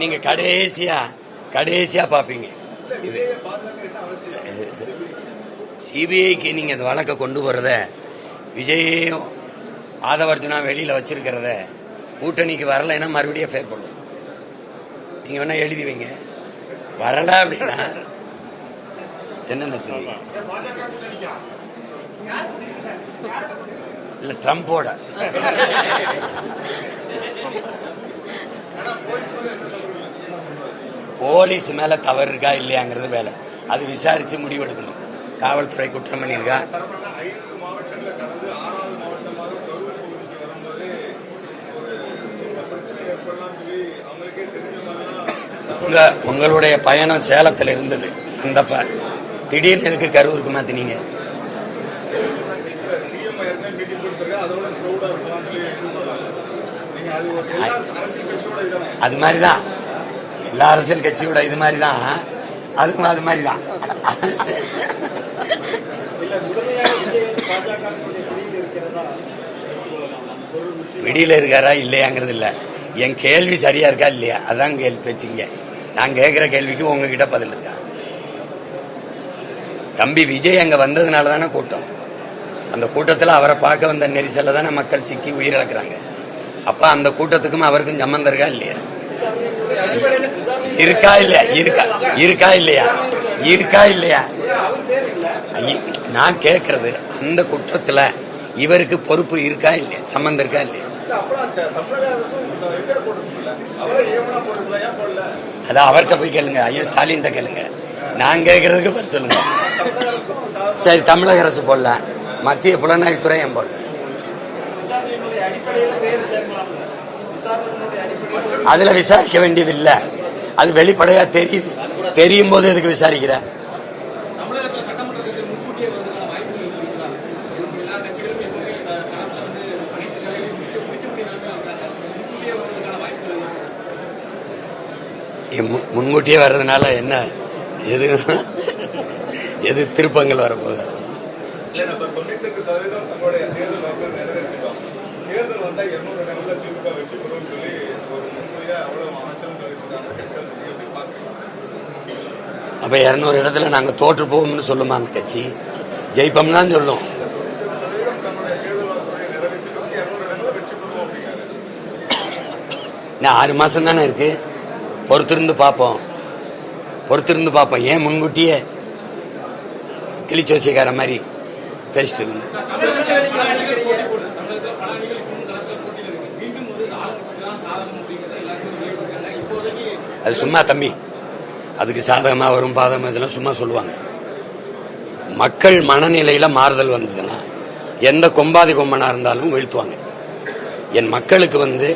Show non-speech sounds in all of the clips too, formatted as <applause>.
நீங்க கடைசியா கடைசியா பாப்பீங்க. இது சிபிஐக்கு நீங்க இந்த வழக்கை கொண்டு போறத விஜயையும் ஆதவர்ஜுனா வெளியில வச்சிருக்கிறத கூட்டணிக்கு வரலைன்னா மறுபடியும் ஃபேர் பண்ணுவோம். நீங்க வேணா எழுதி வைங்க. வரல அப்படின்னா என்னென்ன இல்ல ட்ரம்போட. போலீஸ் மேல தவறு இருக்கா இல்லையாங்கிறது வேலை. அது விசாரிச்சு முடிவெடுக்கணும். காவல்துறை குற்றம் பண்ணியிருக்கா? உங்க உங்களுடைய பயணம் சேலத்துல இருந்தது. அந்த திடீர்னு எதுக்கு கரூருக்கு மாத்தினீங்க சிஎம் ஏற்கனவே மீட்டிங் கொடுத்துருக்க அதோட க்ரௌடா இருக்கலாம் சொல்லி இது சொன்னாங்க நீங்க அது ஒரு எல்லா அரசியல் கட்சியோட இதானே அது மாதிரி தான் எல்லா அரசியல் கட்சியோட இது மாதிரி தான் அதுவும் அது மாதிரி தான் பிடியில் இருக்காரா இல்லையாங்கிறது இல்லை. என் கேள்வி சரியா இருக்கா இல்லையா? அதான் கேள்வி பேச்சுங்க. நான் கேட்குற கேள்விக்கு உங்ககிட்ட பதில் இருக்கா? தம்பி விஜய் அங்க வந்ததுனால தானே கூட்டம். அந்த கூட்டத்தில் அவரை பார்க்க வந்த நெரிசலில் தானே மக்கள் சிக்கி உயிரிழக்கிறாங்க. அப்போ அந்த கூட்டத்துக்கும் அவருக்கும் சம்மந்தம் இருக்கா இல்லையா? இருக்கா இல்லையா? இருக்கா. இருக்கா இல்லையா? இருக்கா இல்லையா? ஐய- நான் கேட்கறது அந்த குற்றத்துல இவருக்கு பொறுப்பு இருக்கா இல்லையா? சம்மந்தம் இருக்கா இல்லையா? அதான் அவர்கிட்ட போய் கேளுங்க. ஐயா ஸ்டாலின் கேளுங்க. நான் கேட்கறதுக்கு பதில் சொல்லுங்க. சரி தமிழக அரசு போடல. மத்திய புலனாய்வுத்துறை ஏன் போடல? அதுல விசாரிக்க வேண்டியது இல்ல அது வெளிப்படையா தெரியுது. தெரியும் போது எதுக்கு விசாரிக்கிற? முன்கூட்டியே வர்றதுனால என்ன? எது எது திருப்பங்கள் வரப்போகுது? இல்ல நம்ம தொண்ணூத்தெட்டு சதவீதம் நம்மளுடைய தேர்தல் வாக்குகள் நிறைவேற்றிட்டோம். தேர்தல் வந்தா இருநூறு இடங்கள்ல திமுக வெற்றி பெறும் சொல்லி ஒரு முன்மொழியா அவ்வளவு அமைச்சரும் சொல்லியிருக்காங்க. கட்சிகள் எப்படி பாக்குறீங்க அப்ப இருநூறு இடத்துல நாங்க தோற்று போவோம்னு சொல்லுமா அந்த கட்சி. ஜெயிப்போம் தான் சொல்லும் இன்னும் ஆறு மாசம் தானே இருக்கு. பொறுத்திருந்து பார்ப்போம். பொறுத்திருந்து பார்ப்போம். ஏன் முன்கூட்டியே கிளிச்சோசிக்கார மாதிரி பேசிட்டு அது சும்மா தம்பி. அதுக்கு சாதகமா வரும் பாதம் இதெல்லாம் சும்மா சொல்லுவாங்க. மக்கள் மனநிலையில மாறுதல் வந்ததுன்னா எந்த கொம்பாதி கொம்பனா இருந்தாலும் வீழ்த்துவாங்க. என் மக்களுக்கு வந்து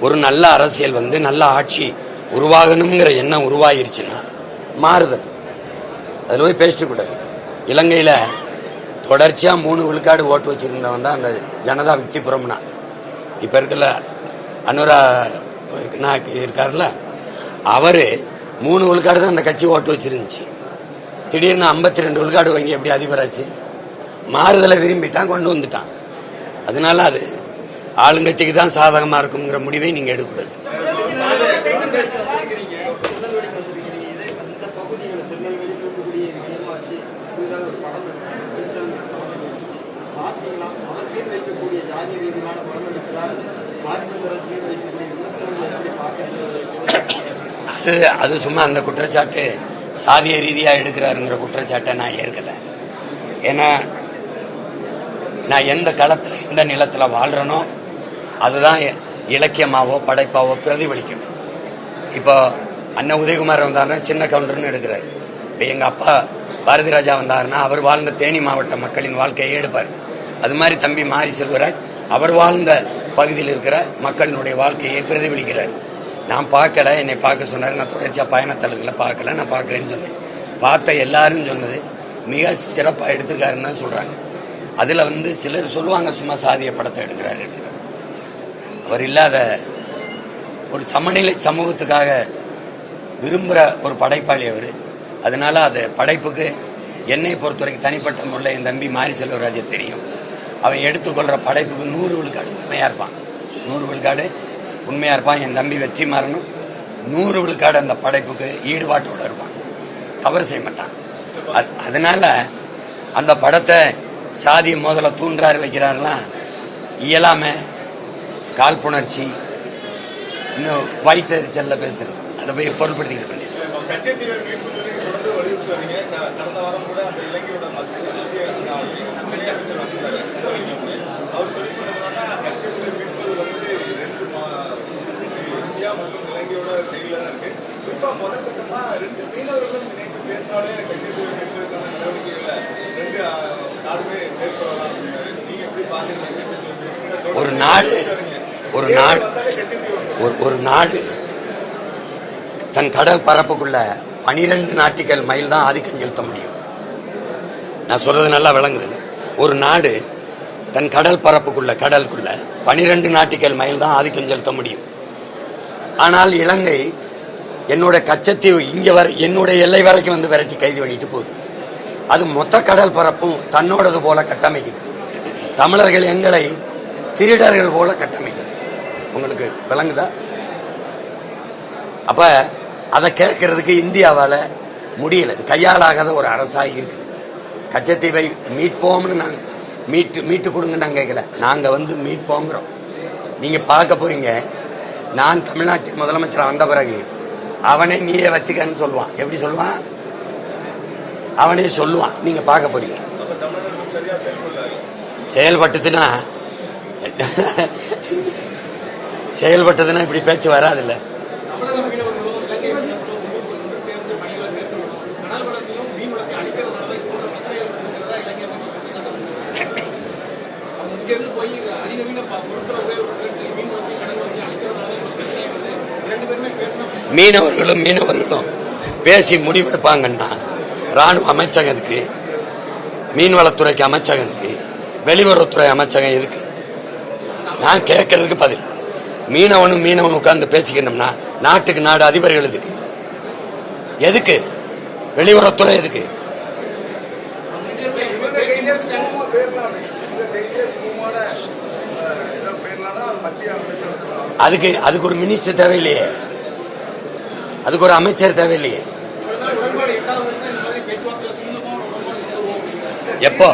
ஒரு நல்ல அரசியல் வந்து நல்ல ஆட்சி உருவாகணுங்கிற எண்ணம் உருவாயிருச்சுன்னா மாறுதல். அதில் போய் பேசிட்டு கூடாது. இலங்கையில் தொடர்ச்சியா மூணு விழுக்காடு ஓட்டு வச்சிருந்தவன் தான் அந்த ஜனதா விக்தி புறம்னா இப்போ இருக்கல அனுரா நாக்கு இருக்காருல்ல அவரு மூணு விழுக்காடு தான் அந்த கட்சி ஓட்டு வச்சிருந்துச்சு. திடீர்னு ஐம்பத்தி ரெண்டு விழுக்காடு வாங்கி எப்படி அதிபராச்சு? மாறுதலை விரும்பிட்டான் கொண்டு வந்துட்டான். அதனால அது ஆளுங்கட்சிக்கு தான் சாதகமா இருக்குங்கிற முடிவை நீங்க எடுக்கக்கூடாது. அது அது சும்மா அந்த குற்றச்சாட்டு சாதிய ரீதியாக எடுக்கிறாருங்கிற குற்றச்சாட்டை நான் ஏற்கல. ஏன்னா நான் எந்த களத்தில் எந்த நிலத்தில் வாழ்கிறனோ அதுதான் இலக்கியமாவோ படைப்பாவோ பிரதிபலிக்கும். இப்போ அண்ணன் உதயகுமார் வந்தாருன்னா சின்ன கவுண்டர்னு எடுக்கிறார். இப்போ எங்கள் அப்பா பாரதி ராஜா வந்தாருன்னா அவர் வாழ்ந்த தேனி மாவட்ட மக்களின் வாழ்க்கையை எடுப்பார். அது மாதிரி தம்பி மாரி செல்வராஜ் அவர் வாழ்ந்த பகுதியில் இருக்கிற மக்களினுடைய வாழ்க்கையை பிரதிபலிக்கிறார். நான் பார்க்கல என்னை பார்க்க சொன்னார். நான் தொடர்ச்சியா பயணத்தலங்களை பார்க்கல நான் பார்க்குறேன்னு சொன்னேன். பார்த்த எல்லாரும் சொன்னது. மிக சிறப்பாக எடுத்திருக்காருன்னு தான் சொல்கிறாங்க அதில் வந்து சிலர் சொல்லுவாங்க சும்மா சாதிய படத்தை எடுக்கிறாரு அவர் இல்லாத ஒரு சமநிலை சமூகத்துக்காக விரும்புகிற ஒரு படைப்பாளி அவர். அதனால அது படைப்புக்கு என்னை பொறுத்தவரைக்கும் தனிப்பட்ட முறையில் என் தம்பி மாரி செல்வராஜை தெரியும். அவன் எடுத்துக்கொள்கிற படைப்புக்கு நூறு விழுக்காடு உண்மையாக இருப்பான். நூறு விழுக்காடு உண்மையா இருப்பான் என் தம்பி வெற்றிமாறனும் நூறு விழுக்காடு அந்த படைப்புக்கு ஈடுபாட்டோட இருப்பான். தவறு செய்ய மாட்டான். அது அதனால அந்த படத்தை சாதி முதல்ல தூண்டுறாரு வைக்கிறாரெல்லாம் இயலாம காழ்ப்புணர்ச்சி இன்னும் வயிற்றெரிச்சல்ல பேசுறது. அதை போய் பொருட்படுத்திக்கிட்டு வேண்டியது இப்போ கச்சத்தீவை மீட்பு சொல்லி தொடர்ந்து வலியுறுத்தி வரீங்க க- கடந்த வாரம் கூட அந்த இலங்கையோட மத்திய மத்திய அந்த அமைச்சர் அமைச்சர் வந்திருந்தாரு சித்தரங்கி வந்து அவர் குறிப்பிட்டதுனா கச்சத்தீவை மீட்பது வந்து ரெண்டு மா- இந்தியா மற்றும் இலங்கையோட கையில தான் குறிப்பா முதற்கட்டமா ரெண்டு மீனவர்களும் இணைந்து பேசினாலே மீட்பதற்கான நடவடிக்கைகளை ரெண்டு நாடுமே மேற்கொள்ளலாம். நீங்க எப்படி பாக்குறீங்க? ஒரு நாடு ஒரு நாடு. ஒரு ஒரு நாடு தன் கடல் பரப்புக்குள்ள பனிரெண்டு நாட்டிக்கல் மைல் தான் ஆதிக்கம் செலுத்த முடியும். நான் சொல்றது நல்லா விளங்குது ஒரு நாடு தன் கடல் பரப்புக்குள்ள கடலுக்குள்ள பனிரெண்டு நாட்டிக்கல் மைல் தான் ஆதிக்கம் செலுத்த முடியும். ஆனால் இலங்கை என்னோட கச்சத்தீவு இங்கே வர என்னுடைய எல்லை வரைக்கும் வந்து விரட்டி கைது பண்ணிட்டு போகுது. அது மொத்த கடல் பரப்பும் தன்னோடது போல கட்டமைக்குது. தமிழர்கள் எங்களை திருடர்கள் போல கட்டமைக்குது. உங்களுக்கு விளங்குதா? அப்ப அதை கேட்கறதுக்கு இந்தியாவால் முடியல. கையாளாகாத ஒரு அரசாக இருக்குது. கச்சத்தீவை மீட்போம்னு நாங்கள் மீட்டு மீட்டு கொடுங்க நாங்கள் கேட்கல. நாங்கள் வந்து மீட்போங்கிறோம். நீங்கள் பார்க்க போறீங்க. நான் தமிழ்நாட்டின் முதலமைச்சர் வந்த பிறகு அவனை நீயே வச்சுக்கன்னு சொல்லுவான். எப்படி சொல்லுவான்? அவனே சொல்லுவான். நீங்க பார்க்க போறீங்க. செயல்பட்டதுன்னா <laughs> செயல்பட்டதுன்னா இப்படி பேச்சு வராதுல்ல. மீனவர்களும் மீனவர்களும் பேசி முடிவெடுப்பாங்கன்னா ராணுவ அமைச்சகம் இதுக்கு மீன்வளத்துறைக்கு அமைச்சகம் இதுக்கு வெளியுறவுத்துறை அமைச்சகம் எதுக்கு? நான் கேட்கறதுக்கு பதில். மீனவனும் மீனவனும் உட்கார்ந்து பேசிக்கணும்னா நாட்டுக்கு நாடு அதிபர்கள் எதுக்கு? எதுக்கு? வெளியுறவுத்துறை எதுக்கு? அதுக்கு அதுக்கு ஒரு மினிஸ்டர் தேவையில்லையே. அதுக்கு ஒரு அமைச்சர் தேவையில்லையே. எப்போ?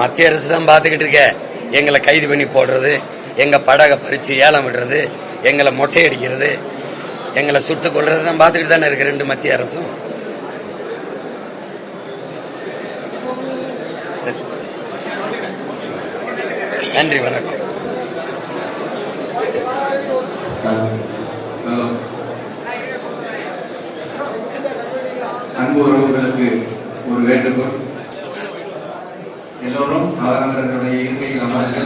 மத்திய அரசு தான் பார்த்துக்கிட்டு இருக்க. எங்களை கைது பண்ணி போடுறது எங்க படகை பறிச்சு ஏலம் விடுறது எங்களை மொட்டை அடிக்கிறது எங்களை சுட்டுக் கொள்றது தான் பார்த்துக்கிட்டு தானே இருக்கு ரெண்டு மத்திய அரசும். நன்றி வணக்கம். ஹலோ. அன்பு உறவுகளுக்கு ஒரு வேண்டுகோள். எல்லோரும் அவரவர்களுடைய இருக்கையில் அமர்ந்து